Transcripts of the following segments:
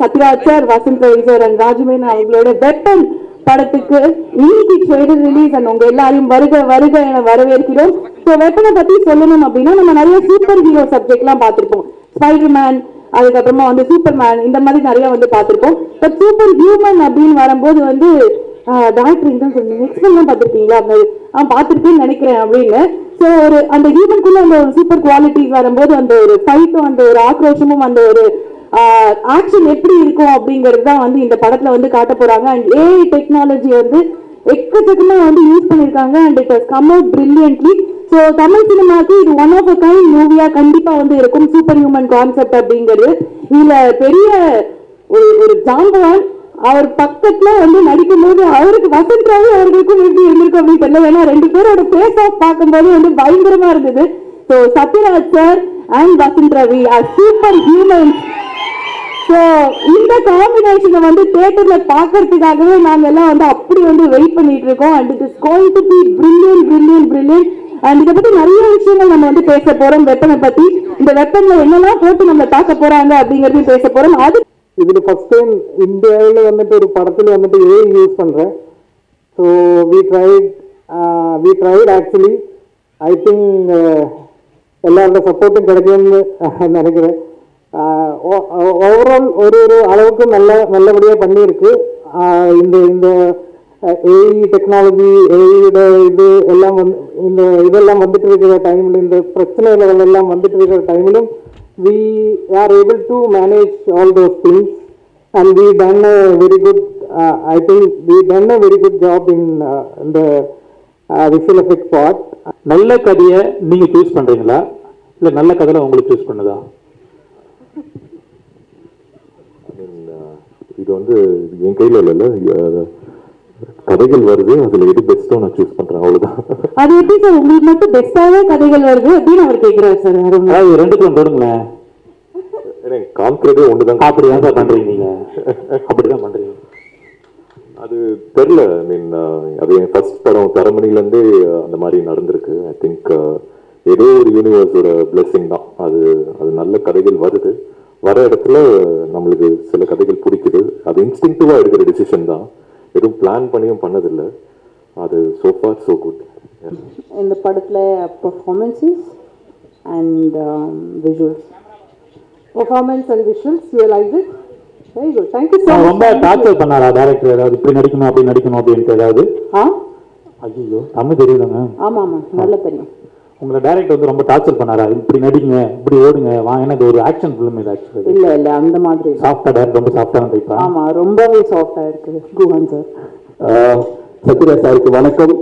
Sathyaraj sir Vasanth Ravi sir and ராஜமேன் அவங்களோட weapon படத்துக்கு இன்னைக்கு ட்ரெய்லர் ரிலீஸ் அண்ட் உங்க எல்லாரையும் வருக வருக என வரவேற்கிறோம். ஸோ வெப்பனை பத்தி சொல்லணும் அப்படின்னா நம்ம நிறைய சூப்பர் ஹீரோ சப்ஜெக்ட்லாம் பார்த்திருப்போம். ஸ்பைடர்மேன் அதுக்கப்புறமா வந்து சூப்பர்மேன் இந்த மாதிரி நிறைய வந்து பார்த்திருப்போம். பட் சூப்பர் ஹியூமன் அப்படின்னு வரும்போது வந்து டாக்டர் தான் சொன்னீங்க எக்ஸ்பெல்லாம் பார்த்துருக்கீங்களா? அந்த ஆ பார்த்துருக்கேன்னு நினைக்கிறேன் அப்படின்னு. ஸோ ஒரு அந்த ஹியூமனுக்குள்ள அந்த ஒரு சூப்பர் குவாலிட்டிஸ் வரும்போது அந்த ஒரு ஃபைட்டும் அந்த ஒரு ஆக்ரோஷமும் அந்த ஒரு ஆக்ஷன் எப்படி இருக்கும் அப்படிங்கிறது தான் வந்து இந்த படத்தில் வந்து காட்ட போகிறாங்க அண்ட் ஏஐ டெக்னாலஜி வந்து எக்கச்சக்கமாக வந்து யூஸ் பண்ணியிருக்காங்க and it has come out brilliantly so Tamil சினிமாவுக்கு இது ஒன் ஆஃப் அ கைண்ட் மூவியாக கண்டிப்பாக வந்து இருக்கும். சூப்பர் ஹியூமன் கான்செப்ட் அப்படிங்கிறது. இதில் பெரிய ஒரு ஒரு ஜாம்பவான் அவர் பக்கத்துல வந்து நடிக்கும் போது அவருக்கு வசந்த் ராவ் அவர்களுக்கும் எப்படி இருந்திருக்கும் அப்படின்னு தெரியல. ஏன்னா ரெண்டு பேரோட பேஸ் ஆஃப் பார்க்கும்போது வந்து பயங்கரமா இருந்தது. So Sathyaraj sir and Vasanth Ravi are super humans so இந்த காம்பினேஷனை வந்து தேட்டரில் பார்க்கறதுக்காகவே நாங்கள் எல்லாம் வந்து அப்படி வந்து வெயிட் பண்ணிட்டு இருக்கோம். And it is going to be brilliant brilliant brilliant and இதை பற்றி நிறைய விஷயங்கள் நம்ம வந்து பேச போகிறோம் வெப்பனை பற்றி இந்த வெப்பனில் என்னெல்லாம் போட்டு நம்ம பார்க்க போகிறாங்க அப்படிங்கிறதையும் பேச போகிறோம் அது இதில் ஃபஸ்ட் டைம் இந்தியாவில் வந்துட்டு ஒரு படத்தில் வந்துட்டு ஏஐ யூஸ் பண்ணுறேன் so we tried we tried actually I think எல்லாரோட சப்போர்ட்டும் கிடைக்கும்னு uh, நினைக்கிறேன். ஓவரால் ஒரு ஒரு அளவுக்கு நல்ல நல்லபடியாக பண்ணியிருக்கு. இந்த இந்த ஏஇ டெக்னாலஜி ஏஇயோட இது எல்லாம் வந்து இந்த இதெல்லாம் வந்துட்டு இருக்கிற டைமில் இந்த பிரச்சனைகள் எல்லாம் வந்துட்டு இருக்கிற டைமிலும் we are able to manage all those things and we done a very good I think we done a very good job in இந்த uh, effect part uh, uh, நல்ல கதையை நீங்கள் சூஸ் பண்ணுறீங்களா இல்லை நல்ல கதையில் உங்களுக்கு சூஸ் பண்ணுதா? இது வந்து என் கையில் இல்லைல்ல கதைகள் வருது. அதில் எது பெஸ்ட்டோ நான் சூஸ் பண்ணுறேன் அவ்வளோதான் அது எப்படி சார் உங்களுக்கு மட்டும் பெஸ்டாவே கதைகள் வருது. அப்படின்னு அவர் கேட்கிறாரு சார் அதாவது ரெண்டுக்கும் தொடுங்களேன் எனக்கு காமிக்கிறதே ஒன்று தான் அப்படிதான் சார் பண்றீங்க நீங்க. அப்படிதான் பண்றீங்க. அது தெரில ஐ மீன் அது என் ஃபர்ஸ்ட் படம் தரமணிலேருந்தே அந்த மாதிரி நடந்திருக்கு. ஐ திங்க் ஏதோ ஒரு யூனிவர்ஸோட blessing தான். அது அது நல்ல கதைகள் வருது. வர இடத்துல நம்மளுக்கு சில கதைகள் பிடிக்குது. அது இன்ஸ்டிங்டிவாக எடுக்கிற டிசிஷன் தான். எதுவும் பிளான் பண்ணியும் பண்ணதில்லை. அது so far so குட் இந்த படத்தில் performances and visuals performance and visuals you like it very good thank you so அவர் ரொம்ப டார்ச்சர் பண்ணாரா டேரக்டர் ஏதாவது? இப்படி நடிக்கணும் அப்படி நடிக்கணும் அப்படின்ட்டு ஏதாவது? ஆ? ஐயோ தமிழ் தெரியுதாங்க ஆமாம் ஆமாம். நல்லா தெரியும். உங்களை டேரக்டர் வந்து ரொம்ப டார்ச்சர் பண்ணாரா? இப்படி நடிங்க இப்படி ஓடுங்க வாங்க ஒரு ஆக்ஷன் ஃபிலிம் இது ஆக்சுவலி இல்லை இல்லை அந்த மாதிரி. சாஃப்டா டேரக்டர் ரொம்ப சாஃப்டான டைப்பா ஆமாம் ரொம்பவே சாஃப்டாக இருக்குது குஹன் சார் சத்யராஜ் சாருக்கு வணக்கம்.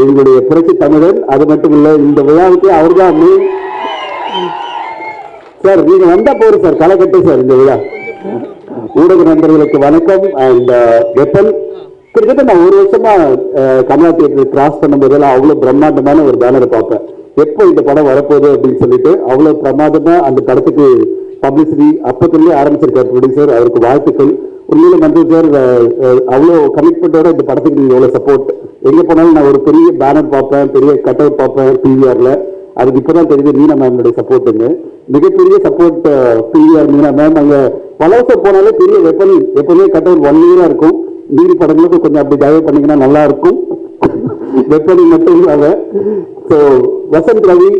எங்களுடைய புரட்சி தமிழன் அது மட்டும் இல்லை இந்த விழாவுக்கு அவர்தான் மெயின் சார் நீங்க வந்தா போறோம் சார் களை சார் இந்த விழா. ஊடக நண்பர்களுக்கு வணக்கம். அண்ட் வெப்பன் கிட்டத்தட்ட நான் ஒரு வருஷமா அஹ், கமலா தியேட்டர் கிராஸ் பண்ணும்போதெல்லாம் அவ்வளவு பிரம்மாண்டமான ஒரு பேனரை பார்ப்பேன். எப்போ இந்த படம் வரப்போகுது அப்படின்னு சொல்லிட்டு அவ்வளவு பிரமாதமா அந்த படத்துக்கு பப்ளிசிட்டி அப்பத்திலேயே ஆரம்பிச்சிருக்காரு ப்ரொடியூசர் அவருக்கு வாழ்த்துக்கள். உண்மையில மஞ்சள் சார். அவ்வளோ கமிட்மெண்ட்டோட இந்த படத்துக்கு நீங்கள் எவ்வளோ சப்போர்ட் எங்கே போனாலும் நான் ஒரு பெரிய பேனர் பார்ப்பேன் பெரிய கட் அவுட் பார்ப்பேன் பிவிஆரில் அதுக்கு இப்போ தான் தெரியுது மீனா மேம்னுடைய சப்போர்ட்டுங்க மிகப்பெரிய சப்போர்ட் பிவிஆர் மீனா மேம் அங்கே பலவசம் போனாலே பெரிய வெப்பன் எப்போதுமே கட் அவுட் ஒன் இயராக இருக்கும். மீதி படங்களுக்கு கொஞ்சம் அப்படி தயவு பண்ணீங்கன்னா நல்லா இருக்கும் வெப்பனி மட்டும் இல்லாத ஸோ வசந்த் ரவி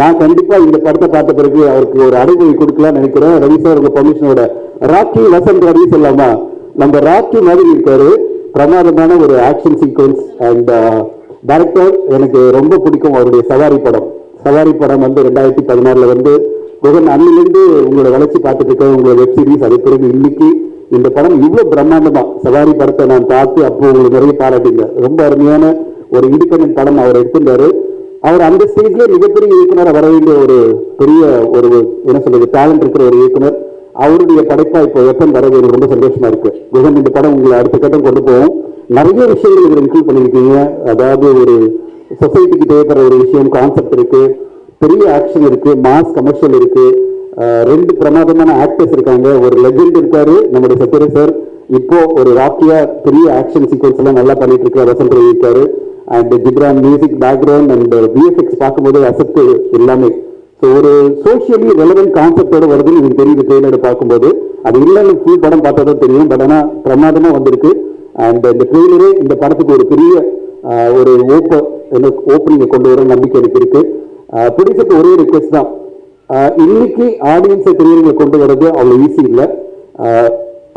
நான் கண்டிப்பா இந்த படத்தை பார்த்த பிறகு அவருக்கு ஒரு அனுமதி கொடுக்கலாம்னு நினைக்கிறேன். ரவி சார் உங்க பர்மிஷனோட ராக்கி வசந்த் ரவி சொல்லாமா நம்ம ராக்கி மாதிரி இருக்காரு. பிரமாதமான ஒரு ஆக்ஷன் சீக்வன்ஸ் அண்ட் டைரக்டர் எனக்கு ரொம்ப பிடிக்கும் அவருடைய சவாரி படம். சவாரி படம் வந்து ரெண்டாயிரத்தி பதினாறுல வந்து குகன் அன்னிலிருந்து உங்களோட வளர்ச்சி பார்த்துட்டு இருக்கேன். உங்களோட வெப் சீரிஸ் பிறகு இன்னைக்கு இந்த படம் இவ்வளவு பிரம்மாண்டமா சவாரி படத்தை நான் பார்த்து அப்போ உங்களுக்கு நிறைய பாராட்டிங்க ரொம்ப அருமையான ஒரு இண்டிபெண்டன்ட் படம் அவர் எடுத்திருந்தாரு. அவர் அந்த ஸ்டேஜ்ல மிகப்பெரிய இயக்குனர் வர வேண்டிய ஒரு பெரிய ஒரு என்ன சொல்றது டேலண்ட் இருக்கிற ஒரு இயக்குனர். அவருடைய படைப்பா இப்போ எப்பன் வரது எனக்கு ரொம்ப சந்தோஷமா இருக்கு. குகன் இந்த படம் உங்களை அடுத்த கட்டம் கொண்டு போவோம் நிறைய விஷயங்கள் இதில் இன்க்ளூட் பண்ணியிருக்கீங்க. அதாவது ஒரு சொசைட்டிக்கு தேவைப்படுற ஒரு விஷயம் கான்செப்ட் இருக்கு. பெரிய ஆக்ஷன் இருக்கு. மாஸ் கமர்ஷியல் இருக்கு. ரெண்டு பிரமாதமான ஆக்டர்ஸ் இருக்காங்க. ஒரு லெஜெண்ட் இருக்காரு நம்முடைய சத்யரே சார் இப்போ ஒரு ராக்கியா பெரிய ஆக்ஷன் சீக்வன்ஸ் எல்லாம் நல்லா பண்ணிட்டு இருக்காரு வசந்த் ரவி இருக்காரு. And Ghibran music background and VFX பார்க்கும்போது அசத்து எல்லாமே. ஸோ ஒரு சோஷியலி ரெலவென்ட் கான்செப்டோட வருதுன்னு எனக்கு தெரியுது ட்ரெயிலரை பார்க்கும்போது. அது இல்லைன்னு ஃபுல் படம் பார்த்தா தான் தெரியும் பட் ஆனால் பிரமாதமாக வந்திருக்கு. அண்ட் இந்த ட்ரெயிலரே இந்த படத்துக்கு ஒரு பெரிய ஒரு ஓப்ப ஓப்பனிங்கை கொண்டு வர நம்பிக்கை எனக்கு இருக்கு. ப்ரொடியூசருக்கு ஒரே ரிக்வெஸ்ட் தான். இன்னைக்கு ஆடியன்ஸை பெரியவங்களை கொண்டு வர்றது அவ்வளோ ஈஸி இல்லை.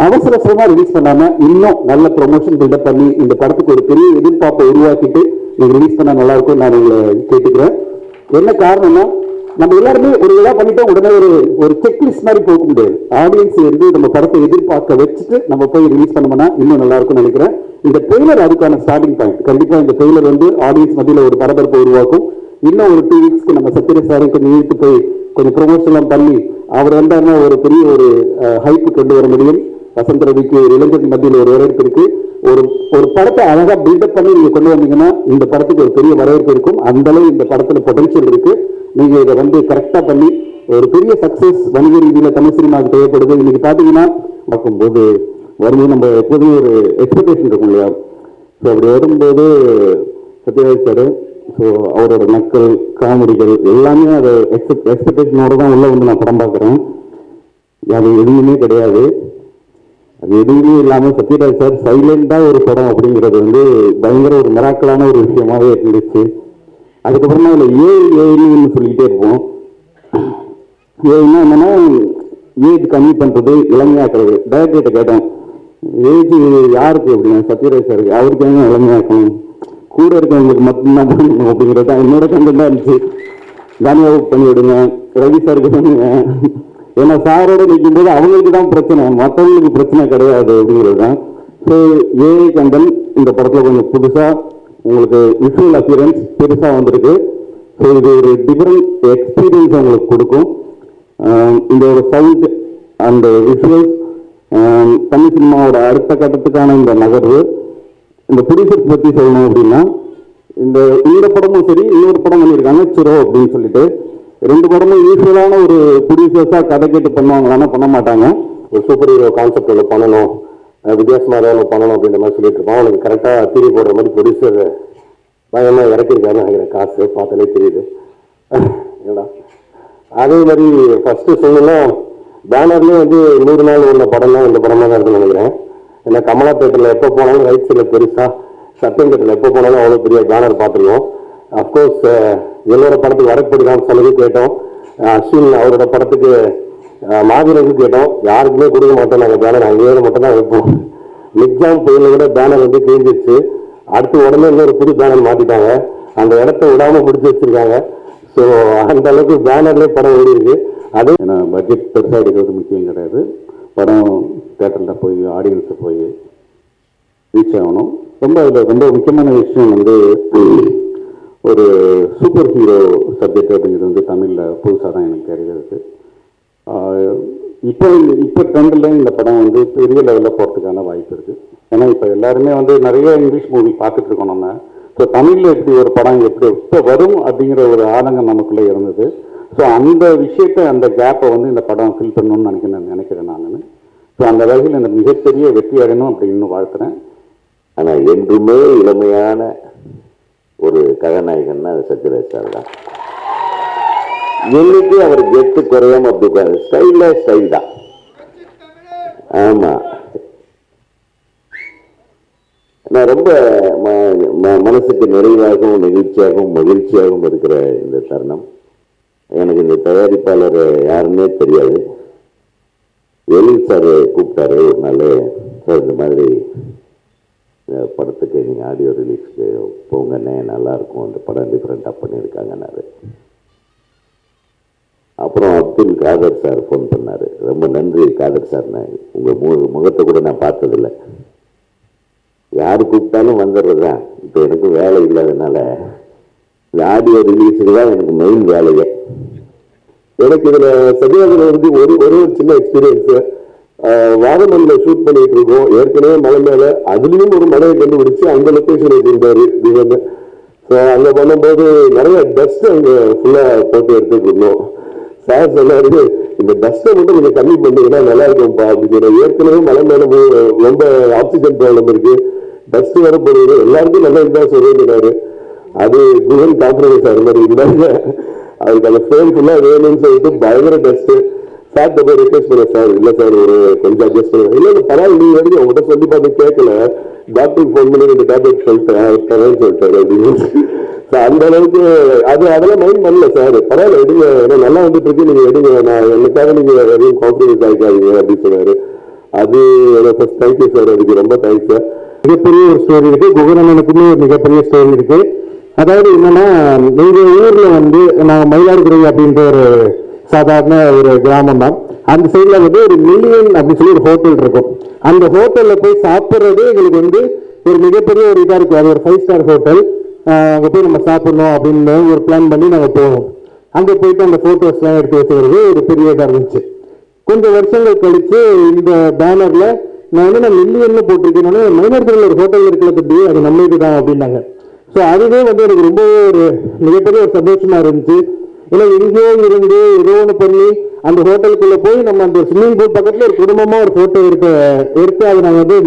அவசர அவசரமா ரிலீஸ் பண்ணாம இன்னும் நல்ல ப்ரொமோஷன் பில்டப் பண்ணி இந்த படத்துக்கு ஒரு பெரிய எதிர்பார்ப்பை உருவாக்கிட்டு நீங்க ரிலீஸ் பண்ணா நல்லா இருக்கும் நான் உங்களை கேட்டுக்கிறேன். என்ன காரணம்னா நம்ம எல்லாருமே ஒரு இதா பண்ணிட்டோம் உடனே ஒரு ஒரு செக்லிஸ்ட் மாதிரி போக முடியாது ஆடியன்ஸ் வந்து நம்ம படத்தை எதிர்பார்க்க வச்சுட்டு நம்ம போய் ரிலீஸ் பண்ணோம்னா இன்னும் நல்லா இருக்கும்னு நினைக்கிறேன். இந்த ட்ரெய்லர் அதுக்கான ஸ்டார்டிங் பாயிண்ட் கண்டிப்பா இந்த ட்ரெய்லர் வந்து ஆடியன்ஸ் மத்தியில் ஒரு பரபரப்பை உருவாக்கும். இன்னும் ஒரு டூ வீக்ஸ்க்கு நம்ம சத்யர சாரை கொஞ்சம் போய் கொஞ்சம் ப்ரொமோஷன்லாம் பண்ணி அவர் வந்தாருன்னா ஒரு பெரிய ஒரு ஹைப்பு கொண்டு வர முடியும். வசந்த ரவிக்கு ஒரு இளைஞர் மத்தியில் ஒரு வரவேற்பு இருக்கு. ஒரு ஒரு படத்தை அழகா பில்டப் பண்ணி நீங்க கொண்டு வந்தீங்கன்னா இந்த படத்துக்கு ஒரு பெரிய வரவேற்பு இருக்கும். அந்த அளவு இந்த படத்துல பொட்டன்ஷியல் இருக்கு. நீங்க இதை வந்து கரெக்டா பண்ணி ஒரு பெரிய சக்சஸ் வணிக ரீதியில தமிழ் சினிமாவுக்கு தேவைப்படுது. இன்னைக்கு பாத்தீங்கன்னா பார்க்கும்போது வரும்போது நம்ம எப்போதும் ஒரு எக்ஸ்பெக்டேஷன் இருக்கும் இல்லையா? ஸோ அப்படி வரும்போது சத்யராஜ் சார் ஸோ அவரோட நக்கல் காமெடிகள் எல்லாமே அதை எக்ஸ்பெக்ட் எக்ஸ்பெக்டேஷனோட தான் உள்ளே வந்து நான் படம் பார்க்குறேன். அது எதுவுமே கிடையாது. அது எதுவுமே இல்லாமல் சத்யராஜ் சார் சைலண்டாக ஒரு படம் அப்படிங்கிறது வந்து பயங்கர ஒரு மிராக்கலான ஒரு விஷயமாவே இருந்துச்சு. அதுக்கப்புறமா அதில் ஏ ஏன்னு சொல்லிக்கிட்டே இருப்போம். ஏன்னா என்னென்னா ஏஜ் கம்மி பண்ணுறது இளமையாக்குறது. டேரக்டர்கிட்ட கேட்டோம் ஏஜ் யாருக்கு அப்படின்னா? சத்யராஜ் சாருக்கு. அவருக்கு என்ன இளமையாக்கணும்? கூட இருக்கவங்களுக்கு மட்டும்தான் பண்ணணும் அப்படிங்கிறது தான் என்னோட கண்டென்டா இருந்துச்சு. தானியாவுக்கு பண்ணி விடுங்க ரவி சாருக்கு பண்ணுங்க. ஏன்னா சாரோட நிற்கும்போது அவங்களுக்கு தான் பிரச்சனை மற்றவங்களுக்கு பிரச்சனை கிடையாது அப்படிங்கிறது தான். ஸோ ஏஐ கண்டன் இந்த படத்தில் கொஞ்சம் புதுசாக உங்களுக்கு விஷுவல் அப்பியரன்ஸ் பெருசாக வந்திருக்கு. ஸோ இது ஒரு டிஃப்ரெண்ட் எக்ஸ்பீரியன்ஸ் உங்களுக்கு கொடுக்கும். இந்த ஒரு சவுண்ட் அந்த விஷுவல்ஸ் தமிழ் சினிமாவோட அடுத்த கட்டத்துக்கான இந்த நகர்வு. இந்த ப்ரொடியூசர்ஸ் பற்றி சொல்லணும் அப்படின்னா இந்த இந்த படமும் சரி இன்னொரு படம் பண்ணியிருக்காங்க சுரோ அப்படின்னு சொல்லிட்டு. ரெண்டு படமும் யூஸ்வலான ஒரு ப்ரொடியூசர்ஸாக கதை கேட்டு பண்ணுவாங்களான்னா பண்ண மாட்டாங்க. ஒரு சூப்பர் ஹீரோ கான்செப்ட் பண்ணணும் வித்தியாசமாக ஏதாவது பண்ணணும் அப்படின்ற மாதிரி சொல்லிட்டு இருப்போம் அவனுக்கு கரெக்டாக தீரி போடுற மாதிரி ப்ரொடியூசர் பயமாக இறக்கிருக்காருன்னு நினைக்கிறேன். காசு பார்த்தாலே தெரியுது. ஏன்னா அதே மாதிரி ஃபஸ்ட்டு சொல்லணும் பேனர்லேயே வந்து நூறு நாள் உள்ள படம் தான் இந்த படமாக தான் இருக்குன்னு நினைக்கிறேன். ஏன்னா கமலா எப்போ போனாலும் ரைட் சைடில் பெருசாக சத்தியம் எப்போ போனாலும் அவ்வளோ பெரிய பேனர் பார்த்துருவோம். அஃப்கோர்ஸ் எல்லோர படத்துக்கு வரப்படுதான்னு சொல்லி கேட்டோம். அஸ்வின் அவரோட படத்துக்கு அஹ் கேட்டோம். யாருக்குமே கொடுக்க மாட்டோம். நாங்கள் பேனர் அங்கேயே மட்டும் தான் வைப்போம். எக்ஸாம் புயலில் கூட பேனர் வந்து கிழிஞ்சிருச்சு. அடுத்து உடனே இன்னொரு புது பேனர் மாற்றிட்டாங்க அந்த இடத்த விடாமல் பிடிச்சி வச்சிருக்காங்க. ஸோ அந்த அளவுக்கு பேனர்லேயே படம் ஓடி இருக்கு அது ஏன்னா பட்ஜெட் பெருசாக எடுக்கிறது முக்கியம் கிடையாது. படம் தேட்டரில் போய் ஆடியன்ஸை போய் ரீச் ஆகணும். ரொம்ப அதில் ரொம்ப முக்கியமான விஷயம் வந்து ஒரு சூப்பர் ஹீரோ சப்ஜெக்ட் அப்படிங்கிறது வந்து தமிழில் புதுசாக தான் எனக்கு தெரிகிறது இப்போ இப்போ ட்ரெண்டில் இந்த படம் வந்து பெரிய லெவலில் போகிறதுக்கான வாய்ப்பு இருக்குது ஏன்னா இப்போ எல்லாருமே வந்து நிறைய இங்கிலீஷ் மூவி பார்த்துட்டு இருக்கோம் நம்ம. ஸோ தமிழில் எப்படி ஒரு படம் எப்படி இப்போ வரும் அப்படிங்கிற ஒரு ஆதங்கம் நமக்குள்ளே இருந்தது. ஸோ அந்த விஷயத்தை அந்த கேப்பை வந்து இந்த படம் ஃபில் பண்ணணும்னு நினைக்கிறேன் நினைக்கிறேன் நான். ஸோ அந்த வகையில் எனக்கு மிகப்பெரிய வெற்றி அடையணும் அப்படின்னு வாழ்த்துறேன். ஆனால் என்றுமே இளமையான ஒரு கதாநாயகன்னா அது சத்யராஜ் சார் தான். என்னைக்கு அவர் கெத்து குறையாம அப்படி உட்காரு ஸ்டைல ஸ்டைல் தான். ஆமா. நான் ரொம்ப ம- ம- மனசுக்கு நிறைவாகவும் நெகிழ்ச்சியாகவும் மகிழ்ச்சியாகவும் இருக்கிற இந்த தருணம். எனக்கு இந்த தயாரிப்பாளர் யாருன்னே தெரியாது. எழில் சார் கூப்பிட்டாரு ஒரு நாள். சார் இந்த மாதிரி படத்துக்கு நீங்கள் ஆடியோ ரிலீஸ்க்கு போங்கண்ணே நல்லாயிருக்கும் அந்த படம் டிஃப்ரெண்ட்டாக பண்ணியிருக்காங்கன்னாரு. அப்புறம் அப்துல் காதர் சார் ஃபோன் பண்ணார். ரொம்ப நன்றி காதர் சார் உங்கள் மு முகத்தை கூட நான் பார்த்ததில்ல. யார் கூப்பிட்டாலும் வந்துடுறது தான் இப்போ எனக்கு வேலை இல்லாதனால இந்த ஆடியோ ரிலீஸுக்கு தான் எனக்கு மெயின் வேலையே. எனக்கு இதுல சத்யாகிரகம் வந்து ஒரு ஒரு சின்ன எக்ஸ்பீரியன்ஸ் வாகமன்ல ஷூட் பண்ணிட்டு இருக்கோம். ஏற்கனவே மலை மேல அதுலயும் ஒரு மலையை கண்டுபிடிச்சு அந்த லொகேஷன் வச்சிருந்தாரு திவன் ஸோ அங்க பண்ணும்போது நிறைய டஸ்ட் அங்க ஃபுல்லா போட்டு எடுத்துட்டு இருந்தோம். சார் சொன்னாரு இந்த டஸ்ட்டை மட்டும் கொஞ்சம் கம்மி பண்ணீங்கன்னா நல்லா இருக்கும்ப்பா. அப்படின்னு ஏற்கனவே மலை மேல ரொம்ப ஆக்சிஜன் ப்ராப்ளம் இருக்கு. டஸ்ட் வர போடுது. எல்லாருக்கும் நல்லா இருந்தா சொல்லுங்கிறாரு அது குகன் காம்ப்ரமைஸ் ஆகிற மாதிரி இருந்தாங்க. அதுக்கு அந்த ஃபோன் ஃபுல்லா வேணும்னு சொல்லிட்டு பயங்கர டெஸ்ட்டு சார் போய் ரிக்வெஸ்ட் பண்ணேன் சார் இல்லை சார் ஒரு கொஞ்சம் அட்ஜஸ்ட் பண்ணுங்க. இல்லை பரவாயில்ல நீ எடுங்க உங்கள்கிட்ட சொல்லி பார்த்து கேட்கல டாக்டர் ஃபோன் பண்ணி இந்த டேப்லெட் சொல்லிட்டேன். அவர் தரேன்னு சொல்லிட்டாரு அப்படின்னு. So, அந்த அளவுக்கு அது அதெல்லாம் மைண்ட் பண்ணல சார் பரவாயில்ல எடுங்க. ஏன்னா நல்லா வந்துட்டு இருக்கு. நீங்க எடுங்க. நான் எனக்காக நீங்க எதையும் காம்ப்ரமைஸ் ஆகிக்காதீங்க அப்படின்னு சொன்னாரு. அது ஃபர்ஸ்ட் தேங்க்யூ சார் அதுக்கு ரொம்ப தேங்க்ஸ் சார் மிகப்பெரிய ஒரு ஸ்டோரி இருக்கு. குகனனுக்குமே ஒரு மிகப்பெரிய ஸ்டோரி இருக்கு. அதாவது என்னன்னா எங்கள் ஊரில் வந்து நாங்கள் மயிலாடுதுறை அப்படின்ற ஒரு சாதாரண ஒரு கிராமம் தான். அந்த சைடில் வந்து ஒரு மில்லியன் அப்படின்னு சொல்லி ஒரு ஹோட்டல் இருக்கும். அந்த ஹோட்டலில் போய் சாப்பிட்றது எங்களுக்கு வந்து ஒரு மிகப்பெரிய ஒரு இதாக இருக்கும். அது ஒரு ஃபைவ் ஸ்டார் ஹோட்டல் அங்கே போய் நம்ம சாப்பிட்ணும் அப்படின்னு ஒரு பிளான் பண்ணி நாங்கள் போவோம். அங்கே போயிட்டு அந்த ஃபோட்டோஸ்லாம் எடுத்து வச்சுக்கிறது ஒரு பெரிய இதாக இருந்துச்சு. கொஞ்சம் வருஷங்கள் கழித்து இந்த பேனரில் நான் வந்து நான் மில்லியன்னு போட்டிருக்கேன். மயிலாடுதுறையில் ஒரு ஹோட்டல் இருக்கிற பற்றி அது நம்ம இதுதான் அப்படின்னாங்க. ஸோ அதுவே வந்து எனக்கு ரொம்ப ஒரு மிகப்பெரிய ஒரு சந்தோஷமாக இருந்துச்சு. ஏன்னா எங்கேயோ இருந்து ஏதோ ஒன்று பண்ணி அந்த ஹோட்டலுக்குள்ளே போய் நம்ம அந்த ஸ்விம்மிங் பூல் பக்கத்தில் ஒரு குடும்பமாக ஒரு ஃபோட்டோ எடுக்க எடுத்து அதை நாங்கள் வந்து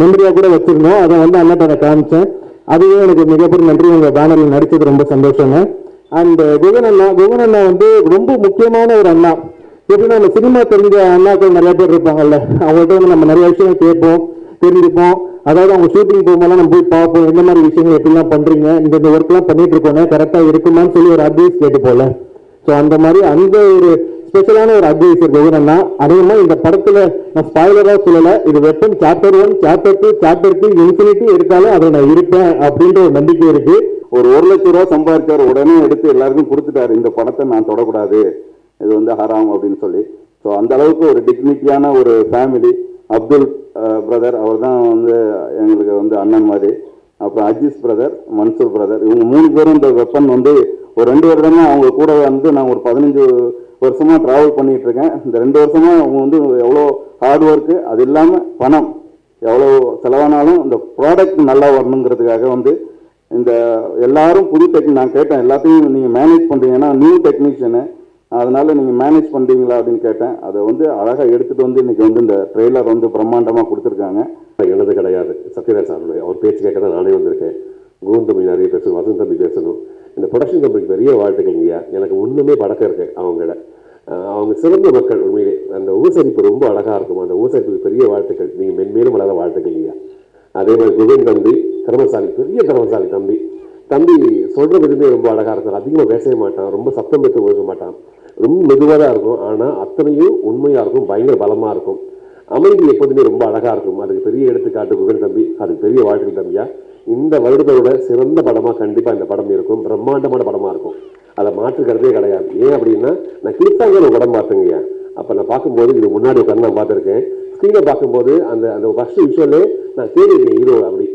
மெமரியாக கூட வச்சுருந்தோம். அதை வந்து அண்ணாட்ட காமிச்சேன். அதுவே எனக்கு மிகப்பெரிய நன்றி. உங்கள் பேனரில் நடித்தது ரொம்ப சந்தோஷங்க. அண்ட் குகன் அண்ணா குகன் அண்ணா வந்து ரொம்ப முக்கியமான ஒரு அண்ணா. எப்படின்னா நம்ம சினிமா தெரிஞ்ச அண்ணாக்கள் நிறைய பேர் இருப்பாங்கல்ல. அவங்கள்ட்ட வந்து நம்ம நிறைய விஷயங்கள் கேட்போம் தெரிஞ்சுப்போம். அதாவது அவங்க ஷூட்டிங் போகும்போது நம்ம போய் பார்ப்போம் இந்த மாதிரி விஷயங்கள் எப்படிலாம் பண்றீங்க இந்த இந்த ஒர்க்லாம் பண்ணிட்டு இருக்கோங்க கரெக்டாக இருக்குமான்னு சொல்லி ஒரு அட்வைஸ் கேட்டு போல ஸோ அந்த மாதிரி அந்த ஒரு ஸ்பெஷலான ஒரு அட்வைஸ் இருக்கு. என்னன்னா அதிகமா இந்த படத்தில் நான் ஸ்பாய்லராக சொல்லலை. இது weapon chapter one chapter two chapter two infinity எடுத்தாலும் அதில் நான் இருப்பேன் அப்படின்ற ஒரு நம்பிக்கை இருக்கு. ஒரு ஒரு லட்ச ரூபா சம்பாதிச்சார் உடனே எடுத்து எல்லாருக்கும் கொடுத்துட்டாரு. இந்த படத்தை நான் தொடக்கூடாது. இது வந்து ஹராம் அப்படின்னு சொல்லி. ஸோ அந்த அளவுக்கு ஒரு டிக்னிட்டியான ஒரு ஃபேமிலி அப்துல் பிரதர் அவர் தான் வந்து எங்களுக்கு வந்து அண்ணன் மாதிரி. அப்புறம் அஜீஸ் பிரதர் மன்சூர் பிரதர் இவங்க மூணு பேரும் இந்த வெப்பன் வந்து ஒரு ரெண்டு வருடமா அவங்க கூட வந்து நான் ஒரு பதினஞ்சு வருஷமா ட்ராவல் பண்ணிட்டு இருக்கேன். இந்த ரெண்டு வருஷமா அவங்க வந்து எவ்வளோ ஹார்ட் ஒர்க்கு அது இல்லாமல் பணம் எவ்வளோ செலவானாலும் இந்த ப்ராடக்ட் நல்லா வரணுங்கிறதுக்காக வந்து இந்த எல்லாரும் புது டெக்னிக் நான் கேட்டேன். எல்லாத்தையும் நீங்கள் மேனேஜ் பண்ணுறீங்கன்னா நியூ டெக்னீஷியனு அதனால நீங்கள் மேனேஜ் பண்ணுறீங்களா அப்படின்னு கேட்டேன். அதை வந்து அழகாக எடுத்துகிட்டு வந்து இன்றைக்கி வந்து இந்த ட்ரெய்லர் வந்து பிரம்மாண்டமாக கொடுத்துருக்காங்க. எழுது கிடையாது. சத்யராஜ் சாருடைய அவர் பேச்சு கேட்க தான் நானே வந்திருக்கேன். கோவிந்த் தம்பி நிறைய பேசணும் வசந்த் தம்பி பேசணும் இந்த ப்ரொடக்ஷன் கம்பெனிக்கு பெரிய வாழ்த்துக்கள் ஐயா. எனக்கு ஒன்றுமே பழக்கம் இருக்கு அவங்கள அவங்க சிறந்த மக்கள் உண்மையிலே. அந்த ஊசரிப்பு ரொம்ப அழகாக இருக்கும். அந்த ஊசரிப்புக்கு பெரிய வாழ்த்துக்கள். நீங்கள் மென்மேலும் வளர வாழ்த்துக்கள் ஐயா. அதே மாதிரி குகன் தம்பி திறமசாலி பெரிய திறமசாலி தம்பி. தம்பி சொல்கிற விதமே ரொம்ப அழகாக இருக்கும் அதிகமாக பேசவே மாட்டான். ரொம்ப சத்தம் பெற்று பேச மாட்டான். ரொம்ப மெதுவாக தான் இருக்கும். ஆனால் அத்தனையும் உண்மையாக இருக்கும். பயங்கர பலமாக இருக்கும். அமைதி எப்போதுமே ரொம்ப அழகாக இருக்கும். அதுக்கு பெரிய எடுத்துக்காட்டு குகன் தம்பி. அதுக்கு பெரிய வாழ்க்கை தம்பியா. இந்த வருடத்தோட சிறந்த படமாக கண்டிப்பாக இந்த படம் இருக்கும். பிரம்மாண்டமான படமாக இருக்கும். அதை மாற்றுக்கிறதே கிடையாது. ஏன் அப்படின்னா நான் கிளித்தாங்கிற ஒரு படம் பார்த்தேங்கய்யா. அப்போ நான் பார்க்கும்போது இது முன்னாடி உட்காந்து நான் பார்த்துருக்கேன். ஸ்க்ரீனை பார்க்கும்போது அந்த அந்த ஃபஸ்ட்டு விஷுவலே நான் தேடிருக்கேன் ஹீரோ அப்படி.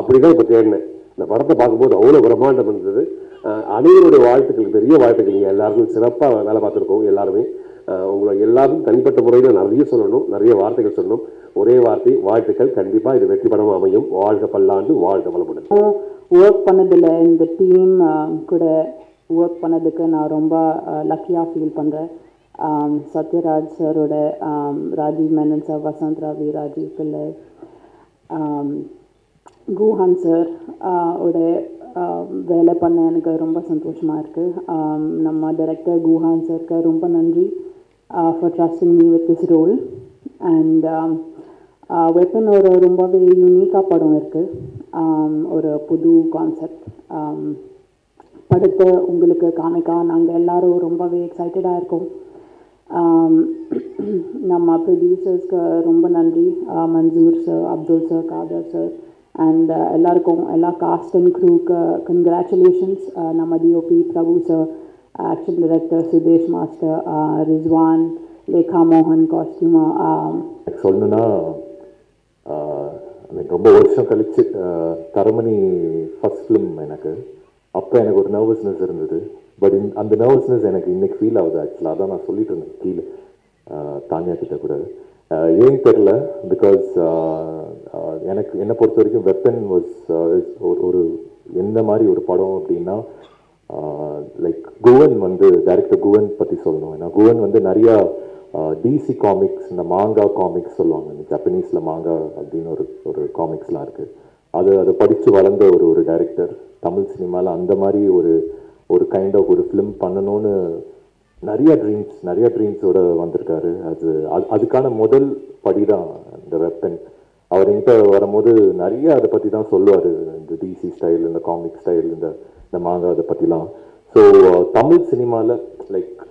அப்படி தான் இப்போ தேடினேன். இந்த படத்தை பார்க்கும்போது அவ்வளோ பிரம்மாண்டம் இருந்தது. அனைவருடைய வாழ்த்துக்கள் பெரிய வாழ்த்துக்கள். நீங்கள் எல்லாருக்கும் சிறப்பாக வேலை பார்த்துருக்கோம் எல்லாருமே. உங்களை எல்லாரும் தனிப்பட்ட முறையில் நிறைய சொல்லணும் நிறைய வார்த்தைகள் சொல்லணும். ஒரே வார்த்தை வாழ்த்துக்கள். கண்டிப்பாக இது வெற்றி படம் அமையும். வாழ்க பல்லாண்டு வாழ்க வளமுடன். ஒர்க் பண்ணதில் இந்த டீம் கூட ஒர்க் பண்ணதுக்கு நான் ரொம்ப லக்கியாக ஃபீல் பண்ணுறேன் சத்யராஜ் சாரோட ராஜீவ் மேனன் சார் வசந்த் ரவி ராஜீவ் பிள்ளை. குஹான் சார் ஓட வேலை பண்ண எனக்கு ரொம்ப சந்தோஷமாக இருக்குது நம்ம டைரக்டர் குஹான் சாருக்கு ரொம்ப நன்றி for trusting me with this role and weapon ஒரு ரொம்பவே யூனிக்காக படம் இருக்குது ஒரு புது கான்செப்ட் படத்தை உங்களுக்கு காமிக்கா நாங்கள் எல்லோரும் ரொம்பவே எக்ஸைட்டடாக இருக்கோம். நம்ம ப்ரொடியூசர்ஸ்க்கு ரொம்ப நன்றி. Mansoor sir Abdul sir Khader sir and எல்லாருக்கும் எல்லா காஸ்ட் அண்ட் க்ரூக்கு கங்க்ராச்சுலேஷன்ஸ் நம்ம DOP Prabhu sir action director Sudesh master Rizwan Lekha மோகன் காஸ்டியூமா சொல்லணுன்னா எனக்கு ரொம்ப வருஷம் கழிச்சு uh, தரமணி ஃபர்ஸ்ட் ஃபிலிம் எனக்கு. அப்போ எனக்கு ஒரு நர்வஸ்னஸ் இருந்தது. பட் அந்த நர்வஸ்னஸ் எனக்கு இன்னைக்கு ஃபீல் ஆகுது ஆக்சுவலாக அதான் நான் சொல்லிட்டு இருந்தேன் கீழே. Uh, தானியா கிட்ட கூட. Uh, ஏன் தெரில பிகாஸ் எனக்கு என்னை பொறுத்த வரைக்கும் வெப்பன் வாஸ் uh, ஒரு எந்த மாதிரி ஒரு படம் அப்படின்னா uh, லைக் குவன் வந்து டேரக்டர் குவன் பற்றி சொல்லணும். ஏன்னா குவன் வந்து நிறையா டிசி காமிக்ஸ் இந்த மாங்கா காமிக்ஸ் சொல்லுவாங்க. இந்த ஜப்பனீஸில் மாங்கா அப்படின்னு ஒரு ஒரு காமிக்ஸ்லாம் இருக்குது அது அதை படித்து வளர்ந்த ஒரு ஒரு டைரக்டர் தமிழ் சினிமாவில் அந்த மாதிரி ஒரு ஒரு கைண்ட் ஆஃப் ஒரு ஃபிலிம் பண்ணணும்னு நிறைய ட்ரீம்ஸ் நிறைய ட்ரீம்ஸோட வந்திருக்காரு. அது அது- அதுக்கான முதல் படி தான் இந்த வெப்பன் அவர் என்கிட்ட வரும்போது நிறைய அதை பற்றி தான் சொல்லுவார். இந்த டிசி ஸ்டைல் இந்த காமிக் ஸ்டைல் இந்த இந்த மாங்கா அதை பற்றிலாம் ஸோ தமிழ் சினிமாவில் லைக்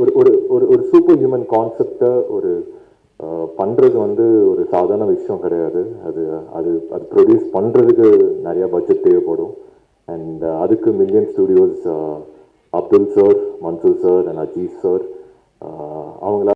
ஒரு ஒரு ஒரு ஒரு சூப்பர் ஹியூமன் கான்செப்டை ஒரு பண்ணுறது வந்து ஒரு சாதாரண விஷயம் கிடையாது. அது அது அது ப்ரொடியூஸ் பண்ணுறதுக்கு நிறையா பட்ஜெட் தேவைப்படும். அண்ட் அதுக்கு million studios Abdul sir Mansoor sir and Ajith sir அவங்களால